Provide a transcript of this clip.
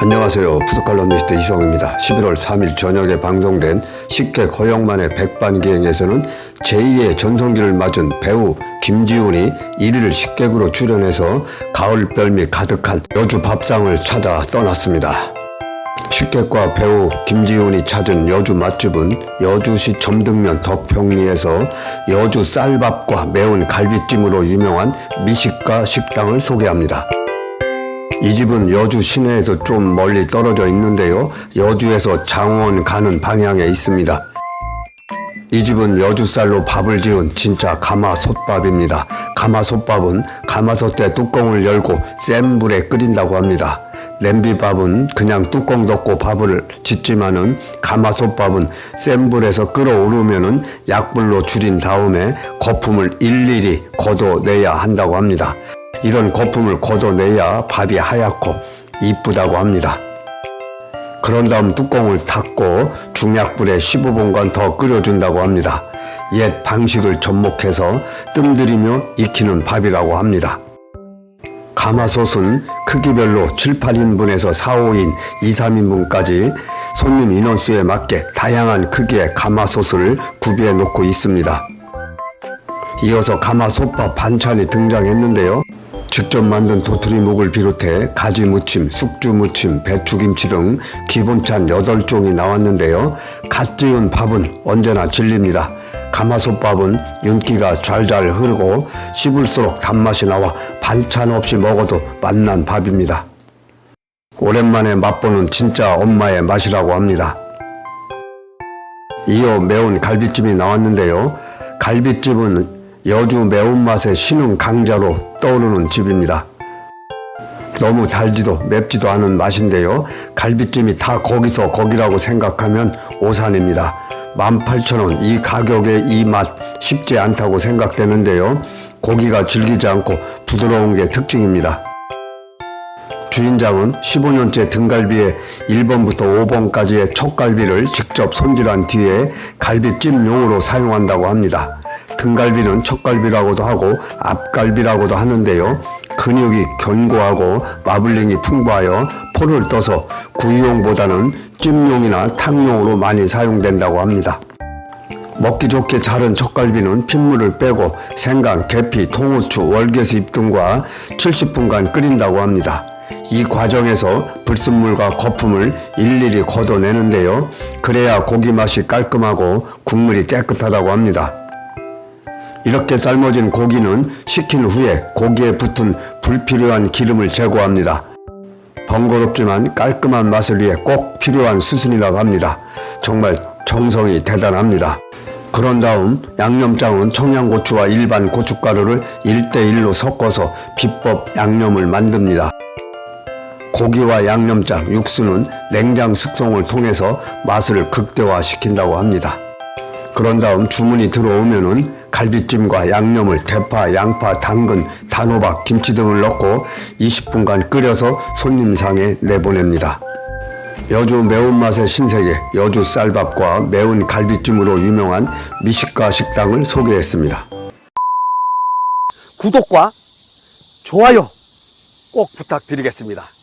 안녕하세요. 푸드칼럼니스트 이성입니다. 11월 3일 저녁에 방송된 식객 허영만의 백반기행에서는 제2의 전성기를 맞은 배우 김지훈이 1일 식객으로 출연해서 가을 별미 가득한 여주 밥상을 찾아 떠났습니다. 식객과 배우 김지훈이 찾은 여주 맛집은 여주시 점등면 덕평리에서 여주 쌀밥과 매운 갈비찜으로 유명한 미식가 식당을 소개합니다. 이 집은 여주 시내에서 좀 멀리 떨어져 있는데요. 여주에서 장원 가는 방향에 있습니다. 이 집은 여주쌀로 밥을 지은 진짜 가마솥밥입니다. 가마솥밥은 가마솥에 뚜껑을 열고 센 불에 끓인다고 합니다. 냄비밥은 그냥 뚜껑 덮고 밥을 짓지만은 가마솥밥은 센 불에서 끓어오르면은 약불로 줄인 다음에 거품을 일일이 걷어내야 한다고 합니다. 이런 거품을 걷어내야 밥이 하얗고 이쁘다고 합니다. 그런 다음 뚜껑을 닫고 중약불에 15분간 더 끓여준다고 합니다. 옛 방식을 접목해서 뜸들이며 익히는 밥이라고 합니다. 가마솥은 크기별로 7, 8인분에서 4, 5인, 2, 3인분까지 손님 인원수에 맞게 다양한 크기의 가마솥을 구비해 놓고 있습니다. 이어서 가마솥밥 반찬이 등장했는데요. 직접 만든 도토리묵을 비롯해 가지 무침, 숙주 무침, 배추김치 등 기본찬 8종이 나왔는데요. 갓 지은 밥은 언제나 진립니다. 가마솥밥은 윤기가 잘잘 흐르고 씹을수록 단맛이 나와 반찬 없이 먹어도 맛난 밥입니다. 오랜만에 맛보는 진짜 엄마의 맛이라고 합니다. 이어 매운 갈비찜이 나왔는데요. 갈비찜은 여주 매운맛의 신흥 강자로 떠오르는 집입니다. 너무 달지도 맵지도 않은 맛인데요. 갈비찜이 다 거기서 거기라고 생각하면 오산입니다. 18,000원 이 가격에 이 맛 쉽지 않다고 생각되는데요. 고기가 질기지 않고 부드러운 게 특징입니다. 주인장은 15년째 등갈비에 1번부터 5번까지의 촉갈비를 직접 손질한 뒤에 갈비찜용으로 사용한다고 합니다. 등갈비는 촉갈비라고도 하고 앞갈비라고도 하는데요. 근육이 견고하고 마블링이 풍부하여 포를 떠서 구이용보다는 찜용이나 탕용으로 많이 사용된다고 합니다. 먹기 좋게 자른 젓갈비는 핏물을 빼고 생강, 계피, 통후추, 월계수잎 등과 70분간 끓인다고 합니다. 이 과정에서 불순물과 거품을 일일이 걷어내는데요. 그래야 고기 맛이 깔끔하고 국물이 깨끗하다고 합니다. 이렇게 삶아진 고기는 식힌 후에 고기에 붙은 불필요한 기름을 제거합니다. 번거롭지만 깔끔한 맛을 위해 꼭 필요한 수순이라고 합니다. 정말 정성이 대단합니다. 그런 다음 양념장은 청양고추와 일반 고춧가루를 1대1로 섞어서 비법 양념을 만듭니다. 고기와 양념장, 육수는 냉장 숙성을 통해서 맛을 극대화시킨다고 합니다. 그런 다음 주문이 들어오면은 갈비찜과 양념을 대파, 양파, 당근, 단호박, 김치 등을 넣고 20분간 끓여서 손님상에 내보냅니다. 여주 매운맛의 신세계 여주 쌀밥과 매운 갈비찜으로 유명한 미식가 식당을 소개했습니다. 구독과 좋아요 꼭 부탁드리겠습니다.